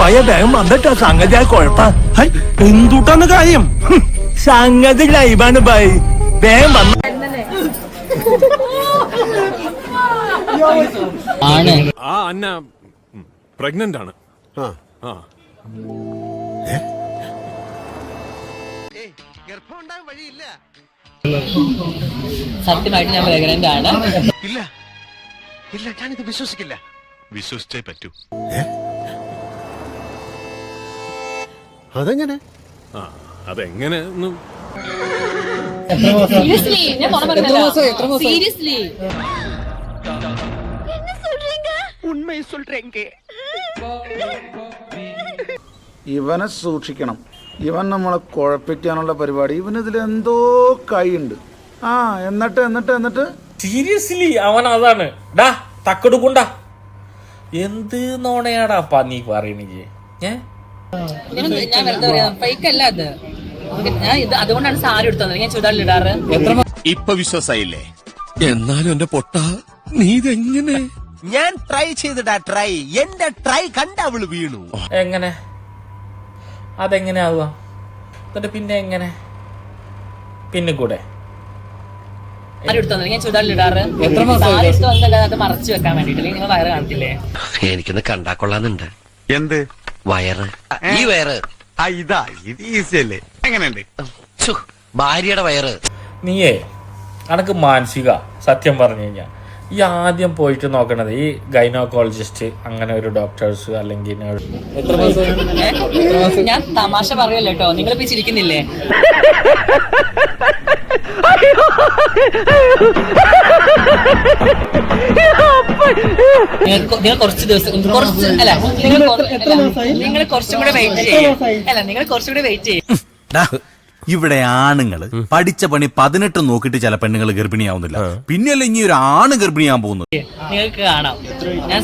പയ്യ വേഗം വന്നിട്ടാ? സംഗതി ആ കുഴപ്പ. ഹൈ, എന്തുട്ടാണ് കാര്യം? സംഗതി ലൈവാണ് ബൈ. വേഗം വന്ന. ആ അന്ന പ്രഗ്നന്റ് ആണ്. ആ. സത്യമായിട്ട് ഞാൻ പ്രഗ്നന്റ് ആണ്. ഇല്ല. ഇല്ല ഞാനിത് വിശ്വസിക്കില്ല. വിശ്വസിച്ചേ പറ്റൂ. അതെങ്ങനെ? ആ അതെങ്ങനെ ഒന്ന് സീരിയസ്ലി ഞാൻ നുണ പറഞ്ഞതല്ല. സീരിയസ്ലി ഇവനെ സൂക്ഷിക്കണം. ഇവൻ നമ്മളെ കുഴപ്പിക്കാനുള്ള പരിപാടി. ഇവനിതിൽ എന്തോ കൈയുണ്ട്. ആ എന്നിട്ട് എന്നിട്ട് എന്നിട്ട്? സീരിയസ്ലി അവൻ അതാണ്. ഡാ തക്കെടുക്കുണ്ടാ എന്ത് നോണയാടാ പാ നീ പറയണെങ്കിൽ ഏ? ഞാൻ ഞാൻ വെറുതെ പറയാം. ഫേക്ക് അല്ല അത് ഞാൻ ഇത് അതുകൊണ്ടാണ് സാരി ഞാൻ ചുരിദാറിൽ ഇടാറ്. ഇപ്പൊ വിശ്വാസായില്ലേ? എന്നാലും എന്റെ പൊട്ട നീ ഇതെങ്ങനെ? ഞാൻ ട്രൈ ചെയ്തിടാ ട്രൈ എന്റെ ട്രൈ കണ്ട അവൾ വീണു. എങ്ങനെ? അതെങ്ങനെ ആവുക എന്നിട്ട് പിന്നെ എങ്ങനെ? പിന്നെ കൂടെ. സാരി ഞാൻ ചുരിദാറിൽ ഇടാറ്. സാരി എടുത്ത് വന്നല്ല അത് മറച്ചു വെക്കാൻ നിങ്ങൾ വയറ് കാണത്തില്ലേ എനിക്കൊന്ന് കണ്ടാ കൊള്ളാന്നുണ്ട്. എന്ത്? വയറ്. ഈ വയറ്. ആ ഇതാ ഇത് ഈസി അല്ലേ എങ്ങനെയുണ്ട്? ഛു, ഭാര്യയുടെ വയറ്. നീയേ അനക്ക് മാനസിക സത്യം പറഞ്ഞു കഴിഞ്ഞാ ഈ ആദ്യം പോയിട്ട് നോക്കണത് ഈ ഗൈനോക്കോളജിസ്റ്റ് അങ്ങനെ ഒരു ഡോക്ടേഴ്സ് അല്ലെങ്കിൽ. ഞാൻ തമാശ പറയല്ലോ കേട്ടോ നിങ്ങൾ ഇപ്പൊ ചിരിക്കുന്നില്ലേ? നിങ്ങൾ നിങ്ങൾ കുറച്ച് ദിവസം കുറച്ച് അല്ല നിങ്ങൾ കുറച്ചും കൂടെ വെയിറ്റ് ചെയ്യും. അല്ല നിങ്ങൾ കുറച്ചും കൂടെ വെയിറ്റ് ചെയ്യും. ഇവിടെ ആണുങ്ങൾ പഠിച്ച പണി പതിനെട്ട് നോക്കിട്ട് ചില പെണ്ണുങ്ങൾ ഗർഭിണിയാവുന്നില്ല. പിന്നെയല്ല ഇനി ഒരു ആണ് ഗർഭിണിയാൻ പോകുന്നത്? നിങ്ങൾക്ക് കാണാം. ഞാൻ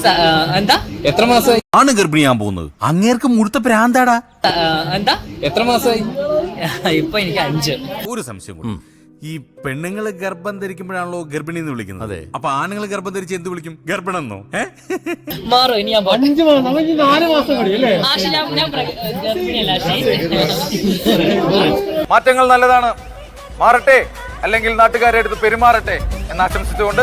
എന്താ? എത്ര മാസമായി? ആണ് ഗർഭിണിയാൻ പോകുന്നത്. അങ്ങേർക്ക് മുഴുത്ത പ്രാന്താടാ. എന്താ? എത്ര മാസമായി? ഇപ്പൊ എനിക്ക് അഞ്ച്. ഒരു സംശയം. ഈ പെണ്ണുങ്ങൾ ഗർഭം ധരിക്കുമ്പോഴാണല്ലോ ഗർഭിണി എന്ന് വിളിക്കുന്നത്. അതെ. അപ്പൊ ആണുങ്ങൾ ഗർഭം ധരിച്ച് എന്ത് വിളിക്കും? ഗർഭിണെന്നോ? മാറോ ഇനി ഞാൻ പോട്ടെ. ആശ ഞാൻ ഞാൻ പ്രഗ- ഗർഭിണിയല്ല ആശേ. മാറ്റങ്ങൾ നല്ലതാണ്. മാറട്ടെ. അല്ലെങ്കിൽ നാട്ടുകാരെ അടുത്ത് പെരുമാറട്ടെ എന്ന് ആശംസിച്ചുകൊണ്ട്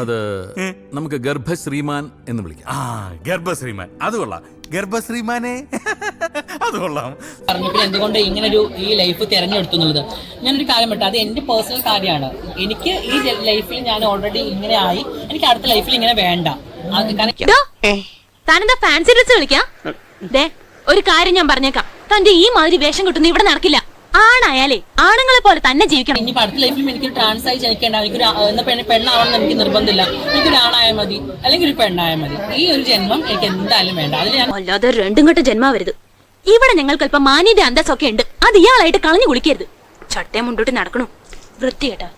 അത് നമുക്ക് ഗർഭശ്രീമാൻ എന്ന് വിളിക്കാം. ആ ഗർഭശ്രീമാൻ. അത് കൊള്ളാം. ഗർഭശ്രീമാനെ? അത് കൊള്ളാം. പറഞ്ഞപ്പോൾ എന്തുകൊണ്ട് ഇങ്ങനെ ഒരു ഈ ലൈഫ് തിരഞ്ഞെടുത്തു എന്നുള്ളത്. ഞാനൊരു കാര്യം പറ്റും അത് എന്റെ പേഴ്സണൽ കാര്യമാണ്. എനിക്ക് ഈ ലൈഫിൽ ഞാൻ ഓൾറെഡി ഇങ്ങനെ ആയി എനിക്ക് അടുത്ത ലൈഫിൽ ഇങ്ങനെ വേണ്ട. താനെന്താ ഫാൻസി ഡ്രസ് വിളിക്കാം ദേ ഒരു കാര്യം ഞാൻ പറഞ്ഞേക്കാം. തന്റെ ഈ മാതിരി വേഷം കിട്ടുന്ന ഇവിടെ നടക്കില്ല. ആണായാലേ ആണുങ്ങളെ പോലെ തന്നെ ജീവിക്കണം. ഇനി അടുത്ത ലൈഫിലും എനിക്ക് ട്രാൻസ് ആയി ജനിക്കേണ്ട എനിക്കൊരു പെണ്ണാവണം എനിക്ക് നിർബന്ധമില്ല. എനിക്കൊരു ആണായാൽ മതി അല്ലെങ്കിൽ ഒരു പെണ്ണായാൽ മതി. ഈ ഒരു ജന്മം എനിക്ക് എന്തായാലും വേണ്ട. അതിൽ ഞാൻ അല്ലാതെ രണ്ടും കെട്ട ജന്മാവരുത്. ഇവിടെ ഞങ്ങൾക്ക് അല്പം മാന്യത അന്തസ്സൊക്കെ ഉണ്ട്. അത് ഇയാളായിട്ട് കളഞ്ഞു കുളിക്കരുത്. ചട്ടയം മുണ്ടോട്ട് നടക്കണു. വൃത്തികേട്ടാ.